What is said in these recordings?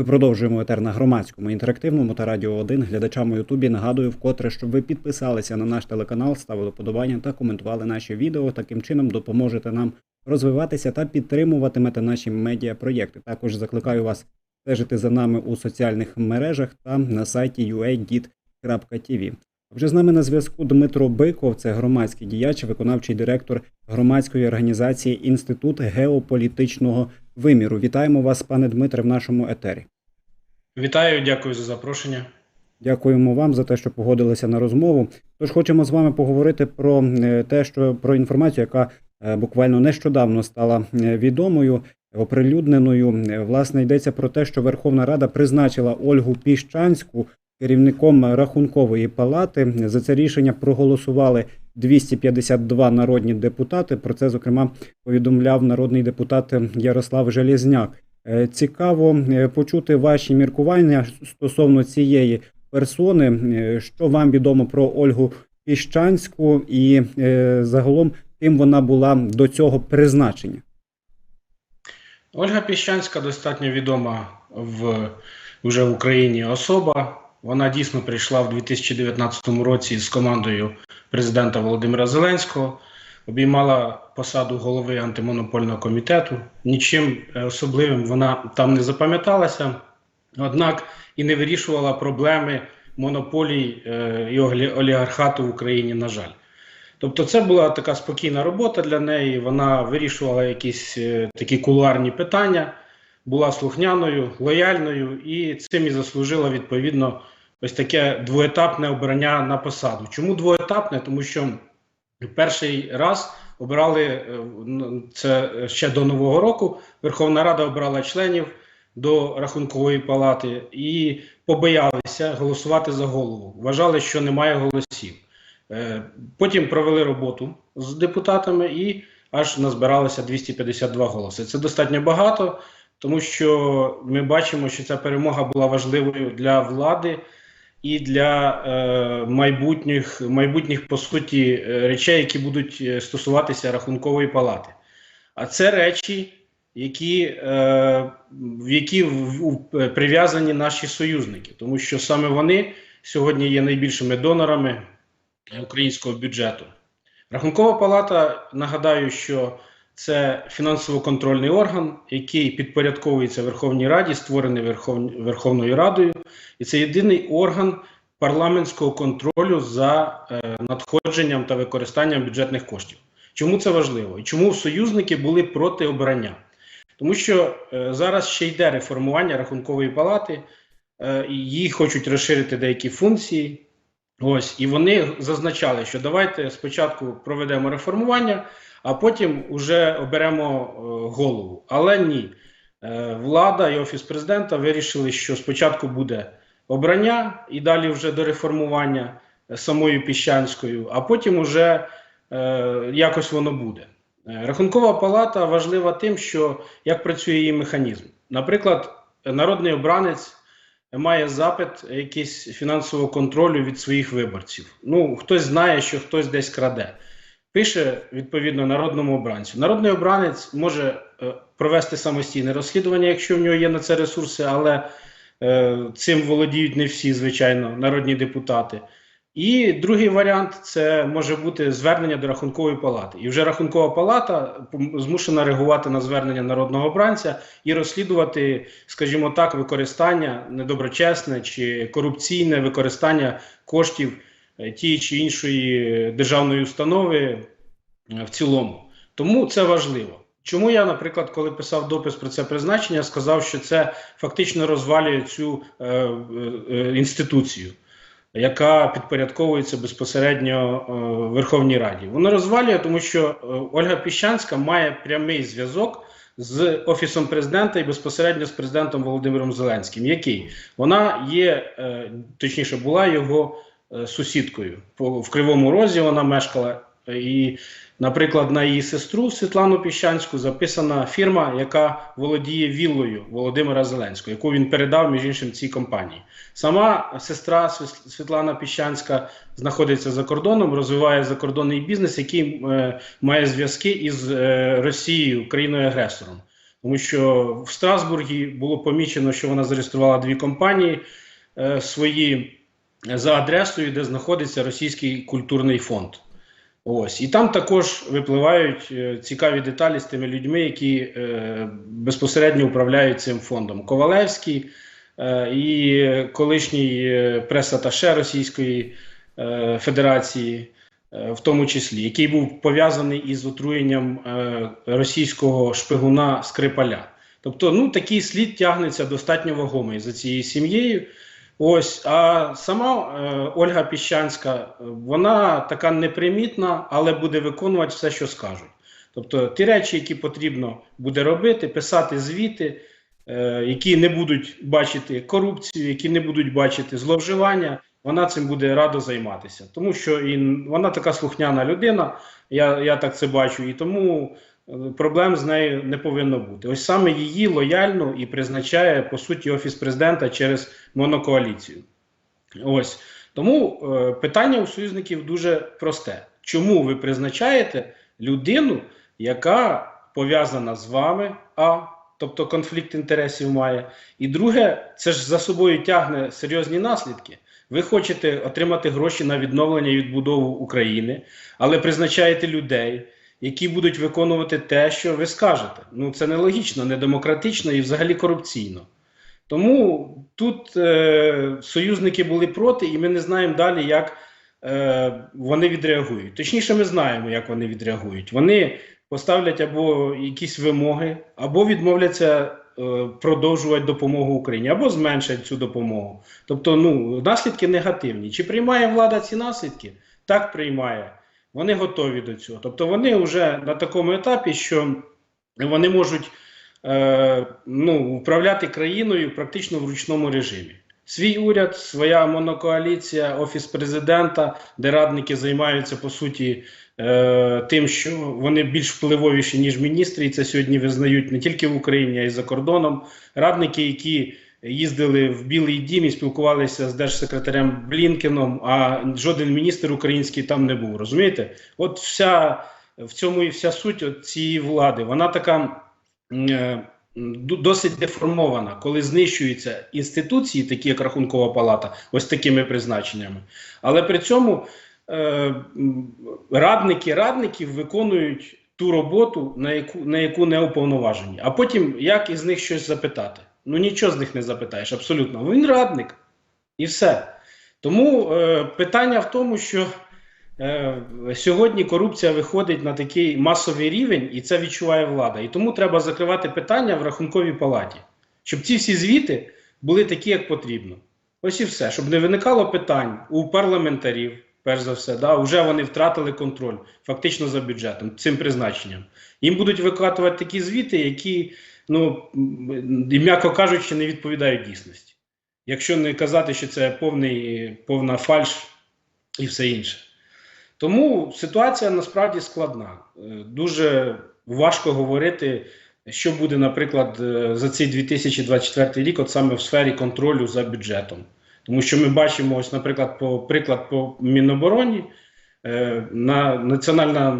Ми продовжуємо етер на громадському інтерактивному та радіо 1. Глядачам у Ютубі нагадую вкотре, щоб ви підписалися на наш телеканал, ставили подобання та коментували наші відео. Таким чином допоможете нам розвиватися та підтримуватимете наші медіапроєкти. Також закликаю вас стежити за нами у соціальних мережах та на сайті uagit.tv. Вже з нами на зв'язку Дмитро Биков, це громадський діяч, виконавчий директор громадської організації Інститут геополітичного виміру. Вітаємо вас, пане Дмитре, в нашому етері. Вітаю, дякую за запрошення. Дякуємо вам за те, що погодилися на розмову. Тож хочемо з вами поговорити про е, те, що про інформацію, яка е, буквально нещодавно стала е, відомою, оприлюдненою. Власне йдеться про те, що Верховна Рада призначила Ольгу Піщанську керівником рахункової палати. За це рішення проголосували 252 народні депутати. Про це зокрема повідомляв народний депутат Ярослав Железняк. Е, Цікаво е, почути ваші міркування стосовно цієї персони. Е, Що вам відомо про Ольгу Піщанську і загалом ким вона була до цього призначення? Ольга Піщанська достатньо відома в вже в Україні особа. Вона дійсно прийшла в 2019 році з командою президента Володимира Зеленського, обіймала посаду голови антимонопольного комітету. Нічим е, особливим вона там не запам'яталася, однак і не вирішувала проблеми монополій е, і олігархату в Україні, на жаль. Тобто, це була така спокійна робота для неї. Вона вирішувала якісь е, такі кулуарні питання, була слухняною, лояльною і цим і заслужила відповідно ось таке двоетапне обрання на посаду. Чому двоетапне? Тому що перший раз обирали е, це ще до нового року. Верховна Рада обрала членів до рахункової палати і побоялися голосувати за голову. Вважали, що немає голосів. Е, Потім провели роботу з депутатами і аж назбиралося 252 голоси. Це достатньо багато, тому що ми бачимо, що ця перемога була важливою для влади і для е, майбутніх, майбутніх по суті е, речей, які будуть е, стосуватися рахункової палати. А це речі, які, е, в які в, в- прив'язані наші союзники, тому що саме вони сьогодні є найбільшими донорами українського бюджету. Рахункова палата, нагадаю, що це фінансово-контрольний орган, який підпорядковується Верховній Раді, створений Верхов... Верховною Радою, і це єдиний орган парламентського контролю за е, надходженням та використанням бюджетних коштів. Чому це важливо? І чому союзники були проти обрання? Тому що е, зараз ще йде реформування рахункової палати, е, її хочуть розширити деякі функції. Ось, і вони зазначали, що давайте спочатку проведемо реформування, а потім вже оберемо е, голову. Але ні, е, влада і офіс президента вирішили, що спочатку буде обрання і далі вже до реформування е, самою Піщанською, а потім уже якось воно буде. Рахункова палата важлива тим, що як працює її механізм. Наприклад, народний обранець має запит якийсь фінансового контролю від своїх виборців. Ну, хтось знає, що хтось десь краде. Пише відповідно народному обранцю. Народний обранець може е, провести самостійне розслідування, якщо в нього є на це ресурси, але е, цим володіють не всі, звичайно, народні депутати. І другий варіант це може бути звернення до рахункової палати. І вже рахункова палата змушена реагувати на звернення народного обранця і розслідувати, скажімо так, використання недоброчесне чи корупційне використання коштів е, тієї чи іншої державної установи е, в цілому. Тому це важливо. Чому я, наприклад, коли писав допис про це призначення, сказав, що це фактично розвалює цю е, е, е, інституцію, яка підпорядковується безпосередньо е, Верховній Раді. Воно розвалює, тому що е, Ольга Піщанська має прямий зв'язок з офісом президента і безпосередньо з президентом Володимиром Зеленським. Який вона є, е, точніше, була його сусідкою По- в Кривому Розі. Вона мешкала і. Наприклад, на її сестру Світлану Піщанську записана фірма, яка володіє віллою Володимира Зеленського, яку він передав між іншим цій компанії. Сама сестра Світлана Піщанська знаходиться за кордоном, розвиває закордонний бізнес, який е, має зв'язки із е, Росією, країною агресором. Тому що в Страсбургі було помічено, що вона зареєструвала дві компанії е, свої за адресою, де знаходиться Російський культурний фонд. Ось і там також випливають е, цікаві деталі з тими людьми, які е, безпосередньо управляють цим фондом. Ковалевський е, і колишній прес-аташе Російської Федерації, в тому числі, який був пов'язаний із отруєнням російського шпигуна Скрипаля. Тобто, ну такий слід тягнеться достатньо вагомий за цією сім'єю. Ось, а сама е, Ольга Піщанська, е, вона така непримітна, але буде виконувати все, що скажуть. Тобто ті речі, які потрібно буде робити, писати звіти, е, які не будуть бачити корупцію, які не будуть бачити зловживання, вона цим буде радо займатися. Тому що і вона така слухняна людина, я, я так це бачу, і тому проблем з нею не повинно бути. Ось саме її лояльно і призначає по суті офіс президента через монокоаліцію. Ось тому е, питання у союзників дуже просте: чому ви призначаєте людину, яка пов'язана з вами? А тобто конфлікт інтересів має, і друге, це ж за собою тягне серйозні наслідки. Ви хочете отримати гроші на відновлення і відбудову України, але призначаєте людей, які будуть виконувати те, що ви скажете. Ну це нелогічно, недемократично і взагалі корупційно. Тому тут е, союзники були проти, і ми не знаємо далі, як е, вони відреагують. Точніше, ми знаємо, як вони відреагують. Вони поставлять або якісь вимоги, або відмовляться е, продовжувати допомогу Україні, або зменшать цю допомогу. Тобто, ну наслідки негативні. Чи приймає влада ці наслідки? Так приймає. Вони готові до цього. Тобто, вони вже на такому етапі, що вони можуть е, ну, управляти країною практично в ручному режимі. Свій уряд, своя монокоаліція, офіс президента, де радники займаються по суті е, тим, що вони більш впливовіші ніж міністри, і це сьогодні визнають не тільки в Україні, а й за кордоном. Радники, які їздили в Білий Дім і спілкувалися з держсекретарем Блінкеном, а жоден міністр український там не був. Розумієте? От вся в цьому і вся суть цієї влади. Вона така. Е, Досить деформована, коли знищуються інституції, такі як Рахункова палата, ось такими призначеннями. Але при цьому е, радники радників виконують ту роботу, на яку на яку не уповноважені. А потім як із них щось запитати? Ну нічого з них не запитаєш, абсолютно. Він радник і все. Тому е, питання в тому, що Е, Сьогодні корупція виходить на такий масовий рівень, і це відчуває влада. І тому треба закривати питання в рахунковій палаті, щоб ці всі звіти були такі, як потрібно. Ось і все, щоб не виникало питань у парламентарів, перш за все, да, вже вони втратили контроль фактично за бюджетом, цим призначенням. Їм будуть викатувати такі звіти, які, ну і, м'яко кажучи, не відповідають дійсності. Якщо не казати, що це повний, повна фальш і все інше. Тому ситуація насправді складна. Е, Дуже важко говорити, що буде, наприклад, е, за цей 2024 рік, от саме в сфері контролю за бюджетом. Тому що ми бачимо, ось, наприклад, по приклад по Мінобороні, е, на Національна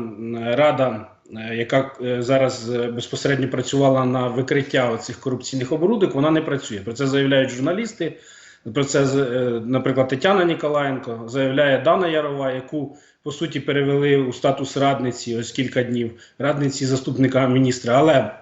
рада, яка е, зараз е, безпосередньо працювала на викриття цих корупційних оборудок, вона не працює. Про це заявляють журналісти. Про це, е, наприклад, Тетяна Ніколаєнко заявляє Дана Ярова, яку по суті перевели у статус радниці ось кілька днів, радниці заступника міністра. Але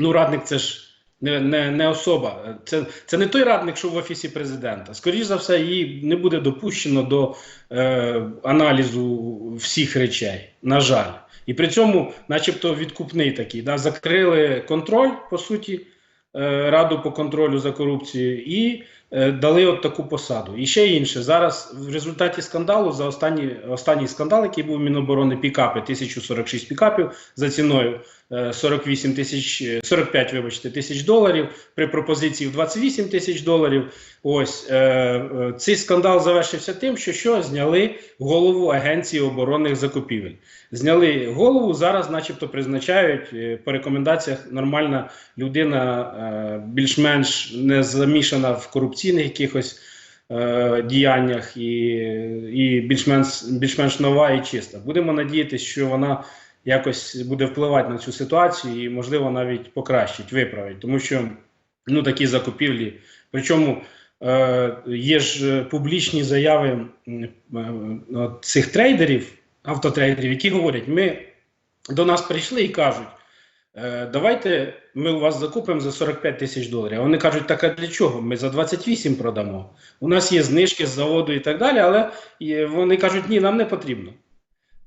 ну радник це ж не, не, не особа. Це, це не той радник, що в офісі президента. Скоріше за все, її не буде допущено до е, аналізу всіх речей. На жаль, і при цьому, начебто, відкупний такий, да, закрили контроль по суті. е, Раду по контролю за корупцією і е, дали от таку посаду. І ще інше. Зараз в результаті скандалу за останній, останній скандал, який був в Міноборони, пікапи, 1046 пікапів за ціною 48 тисяч, е, 45, вибачте, тисяч доларів, при пропозиції в 28 тисяч доларів. Ось е, е, цей скандал завершився тим, що що зняли голову Агенції оборонних закупівель. Зняли голову, зараз, начебто, призначають е, по рекомендаціях нормальна людина, е, більш-менш не замішана в корупційних якихось е, діяннях і, і більш-менш, більш-менш нова і чиста. Будемо надіятися, що вона якось буде впливати на цю ситуацію і, можливо, навіть покращить, виправить. Тому що ну, такі закупівлі. Причому е, є ж е, публічні заяви е, цих трейдерів, автотрейдерів, які говорять, ми до нас прийшли і кажуть. Е, Давайте ми у вас закупимо за 45 тисяч доларів. Вони кажуть, так а для чого? Ми за 28 продамо. У нас є знижки з заводу і так далі, але вони кажуть, ні, нам не потрібно.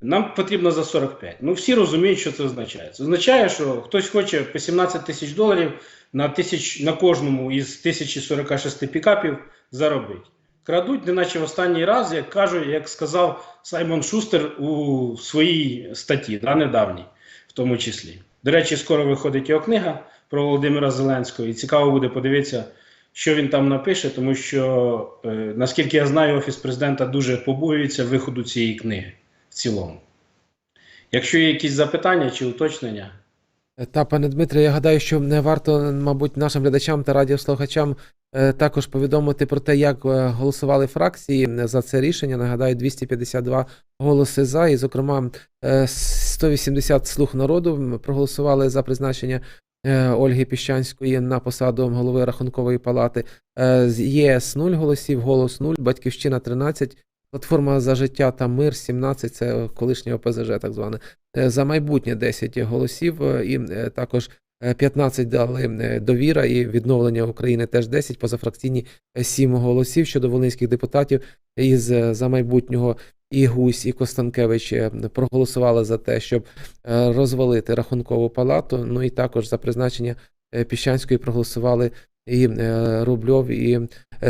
Нам потрібно за 45. Ну всі розуміють, що це означає. Це означає, що хтось хоче по 17 тисяч доларів на, тисяч, на кожному із 1046 пікапів заробити. Крадуть, неначе в останній раз, як кажуть, як сказав Саймон Шустер у своїй статті, да, недавній, в тому числі. До речі, скоро виходить його книга про Володимира Зеленського, і цікаво буде подивитися, що він там напише, тому що, е, наскільки я знаю, офіс президента дуже побоюється виходу цієї книги в цілому. Якщо є якісь запитання чи уточнення, Та, пане Дмитре, я гадаю, що не варто, мабуть, нашим глядачам та радіослухачам е, також повідомити про те, як е, голосували фракції за це рішення. Нагадаю, 252 голоси за, і, зокрема, е, 180 слуг народу проголосували за призначення е, Ольги Піщанської на посаду голови рахункової палати. Е, ЄС 0 голосів, голос 0, Батьківщина 13, Платформа за життя та мир 17, це колишнє ОПЗЖ, так зване. Е, За майбутнє 10 голосів, е, і е, також е, 15 дали довіра і відновлення України теж 10, позафракційні е, 7 голосів щодо волинських депутатів із за майбутнього і Гусь, і Костанкевич проголосували за те, щоб розвалити рахункову палату. Ну і також за призначення Піщанської проголосували і Рубльов, і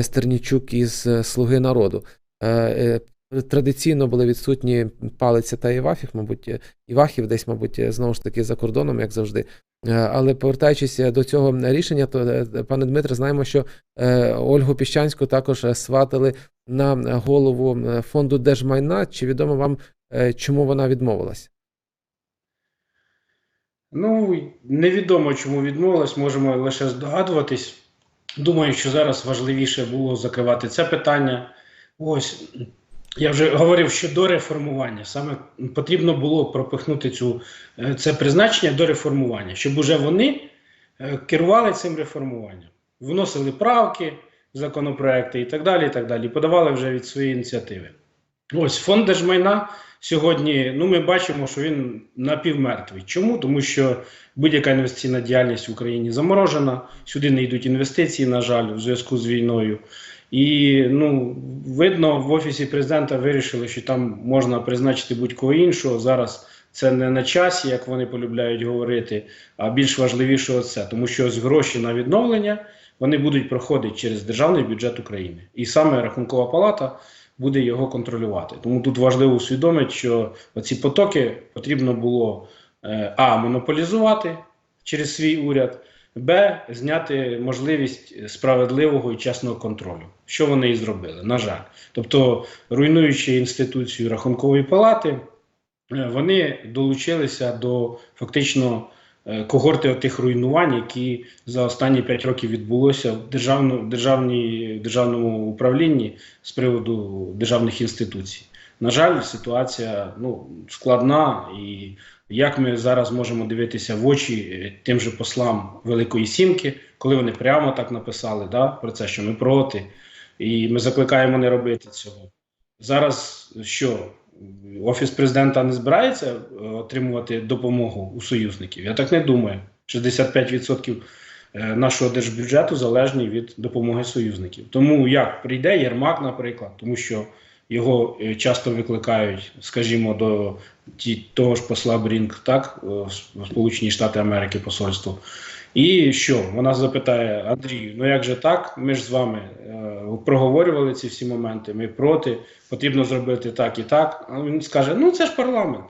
Стернічук із Слуги народу. Е, е, Традиційно були відсутні Палиця та Івахів, мабуть, е, Івахів десь, мабуть, знову ж таки за кордоном, як завжди. Але повертаючись до цього рішення, то пане Дмитре, знаємо, що Ольгу Піщанську також сватили на голову фонду держмайна. Чи відомо вам, чому вона відмовилась? Ну, невідомо, чому відмовилась, можемо лише здогадуватись. Думаю, що зараз важливіше було закривати це питання. Ось я вже говорив, що до реформування саме потрібно було пропихнути цю, е, це призначення до реформування, щоб уже вони е, керували цим реформуванням, вносили правки, законопроекти і так далі. і так далі, подавали вже від своєї ініціативи. Ось фонд держмайна сьогодні. Ну, ми бачимо, що він напівмертвий. Чому? Тому що будь-яка інвестиційна діяльність в Україні заморожена, сюди не йдуть інвестиції, на жаль, у зв'язку з війною. І ну, видно, в офісі президента вирішили, що там можна призначити будь-кого іншого. Зараз це не на часі, як вони полюбляють говорити, а більш важливіше це, тому що ось гроші на відновлення вони будуть проходити через державний бюджет України, і саме рахункова палата буде його контролювати. Тому тут важливо усвідомити, що оці потоки потрібно було е, а монополізувати через свій уряд. Б. Зняти можливість справедливого і чесного контролю, що вони і зробили, на жаль. Тобто, руйнуючи інституцію рахункової палати, е, вони долучилися до фактично е, когорти тих руйнувань, які за останні 5 років відбулося в державну, державній, державному управлінні з приводу державних інституцій. На жаль, ситуація ну, складна і як ми зараз можемо дивитися в очі е, тим же послам Великої Сімки, коли вони прямо так написали да, про це, що ми проти, і ми закликаємо не робити цього. Зараз що офіс президента не збирається е, отримувати допомогу у союзників? Я так не думаю. 65% е, нашого держбюджету залежні від допомоги союзників. Тому як прийде Єрмак, наприклад, тому що його е, часто викликають, скажімо, до того ж посла Брінк, так, е, Сполучені Штати Америки посольство. І що? Вона запитає Андрію: ну як же так? Ми ж з вами е, проговорювали ці всі моменти. Ми проти, потрібно зробити так і так. А він скаже: ну це ж парламент.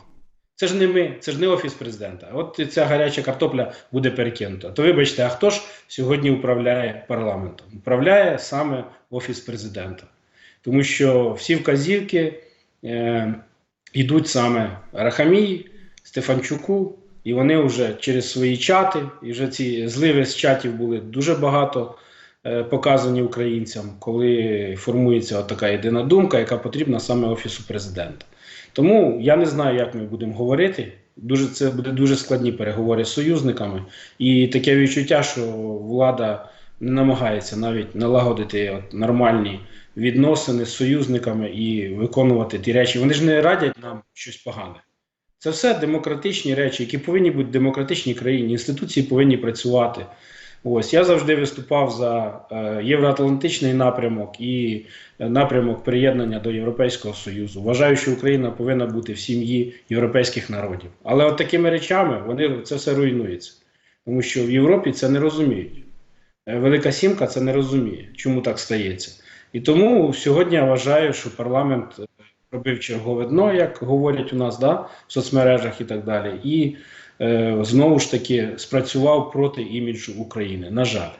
Це ж не ми, це ж не офіс президента. От ця гаряча картопля буде перекинута. То вибачте, а хто ж сьогодні управляє парламентом? Управляє саме офіс президента. Тому що всі вказівки е, йдуть саме Рахамії, Стефанчуку, і вони вже через свої чати, і вже ці зливи з чатів були дуже багато е, показані українцям, коли формується така єдина думка, яка потрібна саме Офісу президента. Тому я не знаю, як ми будемо говорити Дуже це буде дуже складні переговори з союзниками, і таке відчуття, що влада не намагається навіть налагодити от нормальні відносини з союзниками і виконувати ті речі. Вони ж не радять нам щось погане. Це все демократичні речі, які повинні бути в демократичній країні. Інституції повинні працювати. Ось я завжди виступав за е, євроатлантичний напрямок і напрямок приєднання до Європейського Союзу. Вважаю, що Україна повинна бути в сім'ї європейських народів. Але от такими речами вони це все руйнується, тому що в Європі це не розуміють. Е, Велика сімка це не розуміє, чому так стається. І тому сьогодні я вважаю, що парламент е, робив чергове дно, як говорять у нас, да, в соцмережах і так далі. І е, знову ж таки спрацював проти іміджу України. На жаль.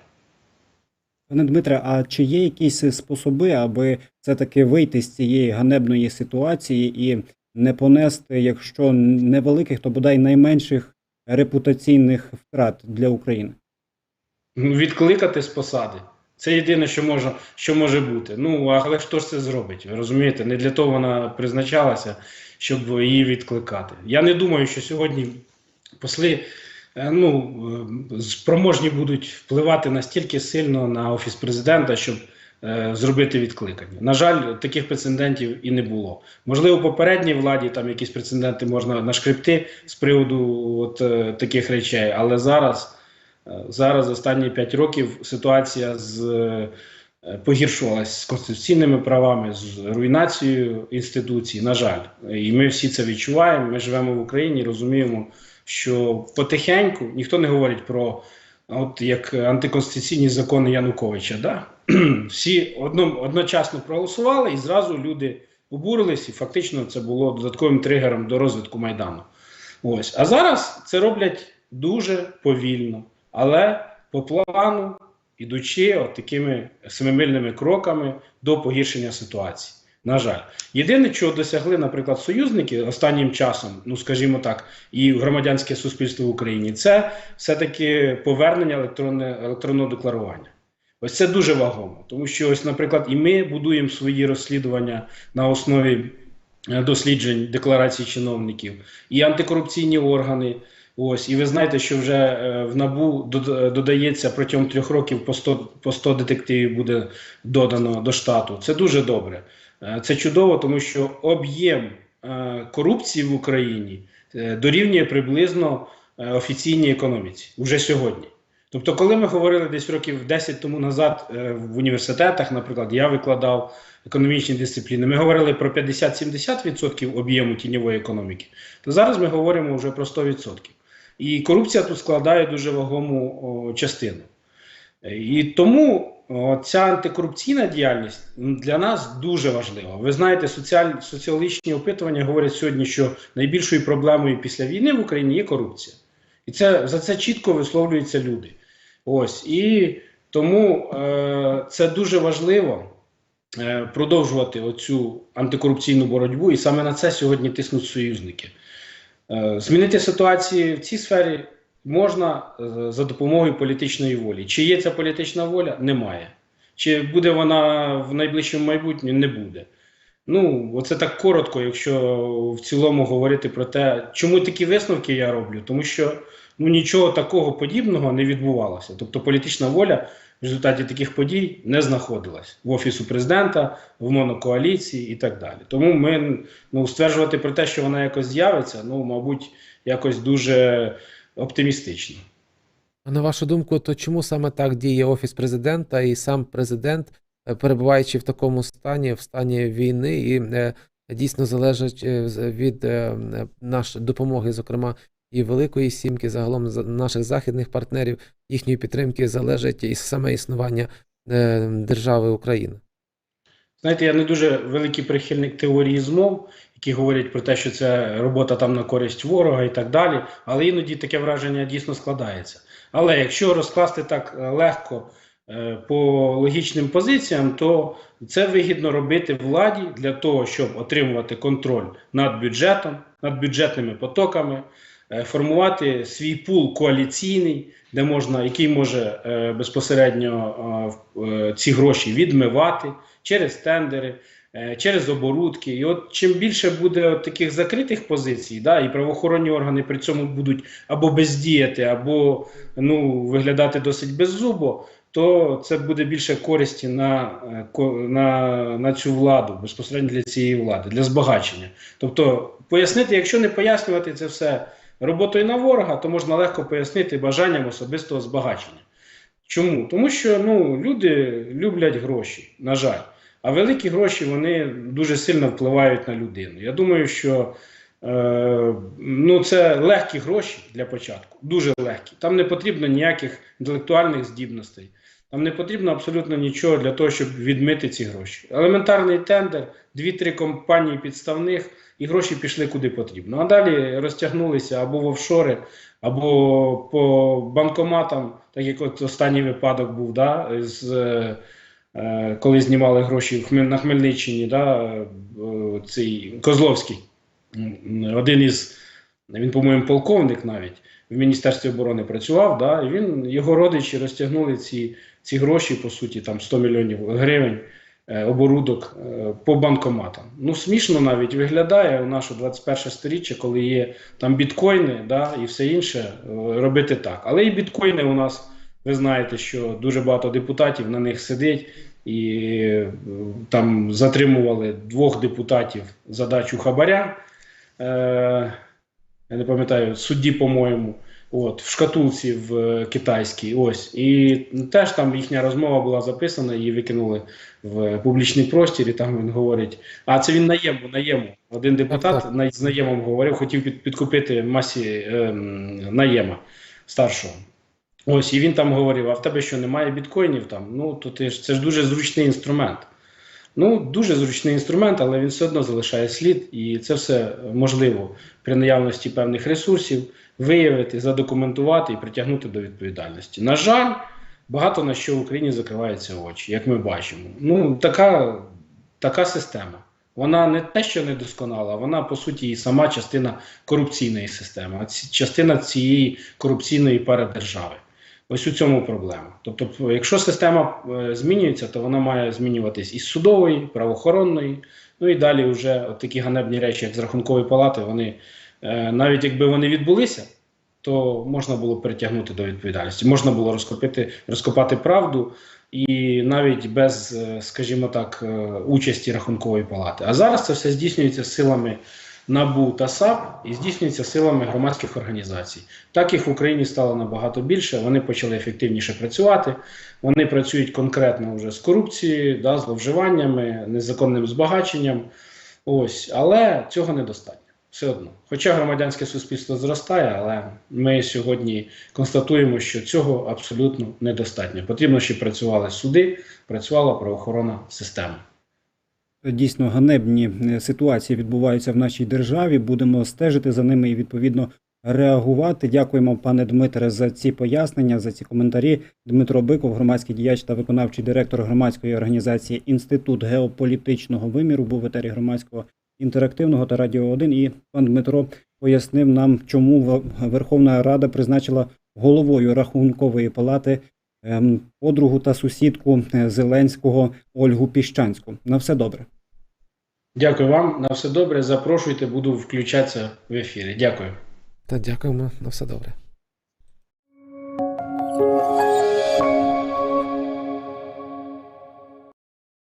Пане Дмитре, а чи є якісь способи, аби все-таки вийти з цієї ганебної ситуації і не понести, якщо невеликих, то бодай найменших репутаційних втрат для України? Ну, Відкликати з посади. Це єдине, що може, що може бути. Ну, але хто ж це зробить? Ви розумієте? Не для того вона призначалася, щоб її відкликати. Я не думаю, що сьогодні посли е, ну, е, спроможні будуть впливати настільки сильно на офіс президента, щоб е, зробити відкликання. На жаль, таких прецедентів і не було. Можливо, попередній владі там якісь прецеденти можна нашкребти з приводу от, е, таких речей, але зараз. Зараз останні 5 років ситуація з е, погіршувалась з конституційними правами, з руйнацією інституцій. На жаль, і ми всі це відчуваємо. Ми живемо в Україні, розуміємо, що потихеньку ніхто не говорить про от як антиконституційні закони Януковича. Да? Всі одно, одночасно проголосували, і зразу люди обурились, і фактично це було додатковим тригером до розвитку майдану. Ось а зараз це роблять дуже повільно. Але по плану, ідучи от такими семимильними кроками до погіршення ситуації. На жаль, єдине, чого досягли, наприклад, союзники останнім часом, ну скажімо так, і громадянське суспільство в Україні, це все-таки повернення електронне, електронного декларування. Ось це дуже вагомо, тому що, ось, наприклад, і ми будуємо свої розслідування на основі е, досліджень декларацій чиновників, і антикорупційні органи. Ось, і ви знаєте, що вже е, в НАБУ додається протягом трьох років по 100, по 100 детективів буде додано до штату. Це дуже добре. Е, Це чудово, тому що об'єм е, корупції в Україні е, дорівнює приблизно е, офіційній економіці вже сьогодні. Тобто, коли ми говорили десь років 10 тому назад е, в університетах, наприклад, я викладав економічні дисципліни, ми говорили про 50-70% об'єму тіньової економіки, то зараз ми говоримо вже про 100%. І корупція тут складає дуже вагому частину. І тому ця антикорупційна діяльність для нас дуже важлива. Ви знаєте, соціаль, соціологічні опитування говорять сьогодні, що найбільшою проблемою після війни в Україні є корупція. І це за це чітко висловлюються люди. Ось і тому е, це дуже важливо е, продовжувати оцю антикорупційну боротьбу, і саме на це сьогодні тиснуть союзники. Е, Змінити ситуацію в цій сфері можна е, за допомогою політичної волі. Чи є ця політична воля? Немає. Чи буде вона в найближчому майбутньому? Не буде. Ну, оце так коротко, якщо в цілому говорити про те, чому такі висновки я роблю, тому що ну, нічого такого подібного не відбувалося. Тобто політична воля в результаті таких подій не знаходилась в офісу президента, в монокоаліції і так далі. Тому ми ну, стверджувати про те, що вона якось з'явиться, ну, мабуть, якось дуже оптимістично. А на вашу думку, то чому саме так діє Офіс президента і сам президент, е, перебуваючи в такому стані, в стані війни, і е, дійсно залежить е, від нашої допомоги, зокрема, і Великої Сімки, загалом наших західних партнерів, їхньої підтримки залежить і саме існування е, держави Україна. Знаєте, я не дуже великий прихильник теорії змов, які говорять про те, що це робота там на користь ворога і так далі. Але іноді таке враження дійсно складається. Але якщо розкласти так е, легко е, по логічним позиціям, то це вигідно робити владі для того, щоб отримувати контроль над бюджетом, над бюджетними потоками, формувати свій пул коаліційний, де можна, який може е, безпосередньо е, е, ці гроші відмивати через тендери, е, через оборудки. І от чим більше буде таких закритих позицій, да, і правоохоронні органи при цьому будуть або бездіяти, або ну, виглядати досить беззубо, то це буде більше користі на, е, на, на цю владу, безпосередньо для цієї влади, для збагачення. Тобто, пояснити, якщо не пояснювати це все роботою на ворога, то можна легко пояснити бажанням особистого збагачення. Чому? Тому що ну, люди люблять гроші, на жаль. А великі гроші вони дуже сильно впливають на людину. Я думаю, що е, ну, це легкі гроші для початку, дуже легкі. Там не потрібно ніяких інтелектуальних здібностей. Там не потрібно абсолютно нічого для того, щоб відмити ці гроші. Елементарний тендер, дві-три компанії підставних, і гроші пішли куди потрібно. А далі розтягнулися або в офшори, або по банкоматам, так як от останній випадок був, да, з, е, е, коли знімали гроші на Хмельниччині, да, е, цей Козловський, один із, він, по-моєму, полковник навіть в Міністерстві оборони працював, да, і він, його родичі розтягнули ці, ці гроші, по суті, там 100 мільйонів гривень. е, Оборудок е, по банкоматам. Ну, смішно навіть виглядає у наше 21 сторіччя, коли є там біткоїни да, і все інше, е, робити так. Але і біткоїни у нас, ви знаєте, що дуже багато депутатів на них сидить, і е, там затримували двох депутатів за дачу хабаря. Е, я не пам'ятаю, судді, по-моєму, от, в шкатулці в е, китайській. Ось. І теж там їхня розмова була записана, її викинули в публічний простір, і там він говорить. А це він наєму, наєму. Один депутат Так, так. з наємом говорив, хотів під, підкупити масі ем, наєма старшого. Ось, і він там говорив: а в тебе що немає біткоїнів там? Ну, то ти ж це ж дуже зручний інструмент. Ну, дуже зручний інструмент, але він все одно залишає слід, і це все можливо при наявності певних ресурсів виявити, задокументувати і притягнути до відповідальності. На жаль, багато на що в Україні закриваються очі, як ми бачимо. Ну, така, така система. Вона не те, що не досконала, вона по суті і сама частина корупційної системи, частина цієї корупційної парадержави. Ось у цьому проблема. Тобто, якщо система е, змінюється, то вона має змінюватись із судової, правоохоронної, ну і далі вже от такі ганебні речі, як з рахункової палати, вони е, навіть якби вони відбулися, то можна було притягнути до відповідальності, можна було розкопити, розкопати правду і навіть без, е, скажімо так, участі рахункової палати. А зараз це все здійснюється силами НАБУ та САП і здійснюється силами громадських організацій. Так їх в Україні стало набагато більше. Вони почали ефективніше працювати. Вони працюють конкретно вже з корупцією, да, зловживаннями, незаконним збагаченням. Ось, але цього недостатньо. Все одно. Хоча громадянське суспільство зростає, але ми сьогодні констатуємо, що цього абсолютно недостатньо. Потрібно, щоб працювали суди, працювала правоохоронна система. Дійсно ганебні е, ситуації відбуваються в нашій державі. Будемо стежити за ними і відповідно реагувати. Дякуємо, пане Дмитре, за ці пояснення, за ці коментарі. Дмитро Биков, громадський діяч та виконавчий директор громадської організації Інститут геополітичного виміру, був в етері громадського інтерактивного та радіо 1. І пан Дмитро пояснив нам, чому Верховна Рада призначила головою рахункової палати ем, подругу та сусідку е, Зеленського Ольгу Піщанську. На все добре. Дякую вам. На все добре. Запрошуйте, буду включатися в ефірі. Дякую. Та дякуємо на все добре.